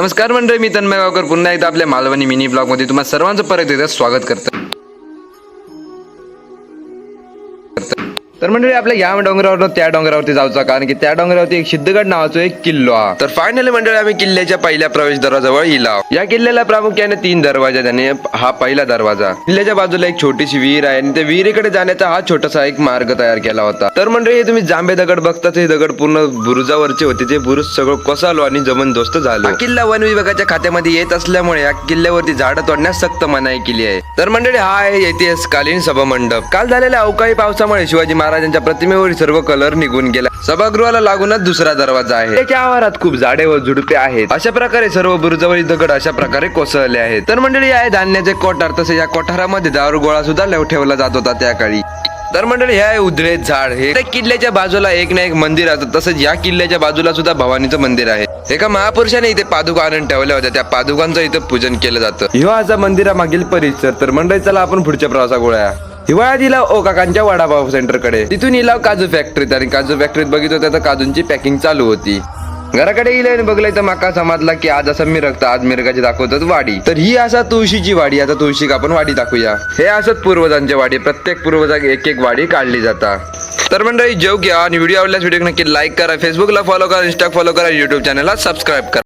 नमस्कार मंडळी मी तन्मय गावकर. पुन्हा एकदा आपल्या मालवणी मिनी ब्लॉगमध्ये तुम्हाला सर्वांचं परत एकदा स्वागत करतो तर मंडळी आपल्या या डोंगरावर त्या डोंगरावरती जाऊचा कारण की त्या डोंगरावरती एक सिद्धगड नावाचा एक किल्लो हा. तर फायनली मंडळी आम्ही किल्ल्याच्या पहिल्या प्रवेश दरवाजावर इला. या किल्ल्याला प्रामुख्याने तीन दरवाजा त्याने हा पहिला दरवाजा. किल्ल्याच्या बाजूला एक छोटीशी विहीर आहे आणि त्या विहिरीकडे जाण्याचा हा छोटासा एक मार्ग तयार केला होता. तर मंडळी हे तुम्ही जांबे दगड बघता ते दगड पूर्ण बुरुजावरचे होते. ते बुरुज सगळं कोसालो आणि जबरदस्त दोस्त झालो किल्ला वन विभागाच्या खात्यामध्ये येत असल्यामुळे या किल्ल्यावरती झाडं तोडण्यास सक्त मनाई केली आहे. तर मंडळी हा आहे ऐतिहासिककालीन सभा मंडप. काल झालेल्या अवकाळी पावसामुळे शिवाजी महाराजांच्या प्रतिमेवर सर्व कलर निघून गेला. सभागृहाला लागूनच दुसरा दरवाजा आहे. त्याच्या आवारात खूप झाडे व झुडपे आहेत. अशा प्रकारे सर्व बुरुजावरील दगड अशा प्रकारे कोसळले आहेत. तर मंडळी आहे धान्याचे कोठार तसे या कोठारामध्ये दारू गोळा सुद्धा ठेवला जात होता त्या काळी तर मंडळी हे आहे उद्रेत झाड. हे त्या किल्ल्याच्या बाजूला एक ना एक मंदिर असतं. तसंच या किल्ल्याच्या बाजूला सुद्धा भवानीचं मंदिर आहे. एका महापुरुषाने इथे पादुका आणून ठेवल्या होत्या. त्या पादुकांचं इथं पूजन केलं जातं. हिवाचा मंदिरामागील परिसर. तर मंडळी चला आपण पुढच्या प्रवासा गोळ्या हिवाळ्यात इला ओ काकांच्या वडापाव सेंटरकडे. तिथून इलाव काजू फॅक्टरीत आणि काजू फॅक्टरीत बघितलं तर काजूंची पॅकिंग चालू होती. घराकडे इले आणि बघलंय तर माका समजला की आज असं रक्त आज मिरगाची दाखवतात वाडी. तर ही असा तुळशीची वाडी आता तुळशीक आपण वाडी दाखवूया. हे असत पूर्वजांच्या वाडी प्रत्येक पूर्वजाक एक एक वाडी काढली जाता. तर मंडळी जेव घ्या आणि व्हिडिओ आवडल्यास व्हिडिओ नक्की लाईक करा फेसबुकला फॉलो करा इंस्टा फॉलो करा युट्यूब चॅनलला सबस्क्राईब करा.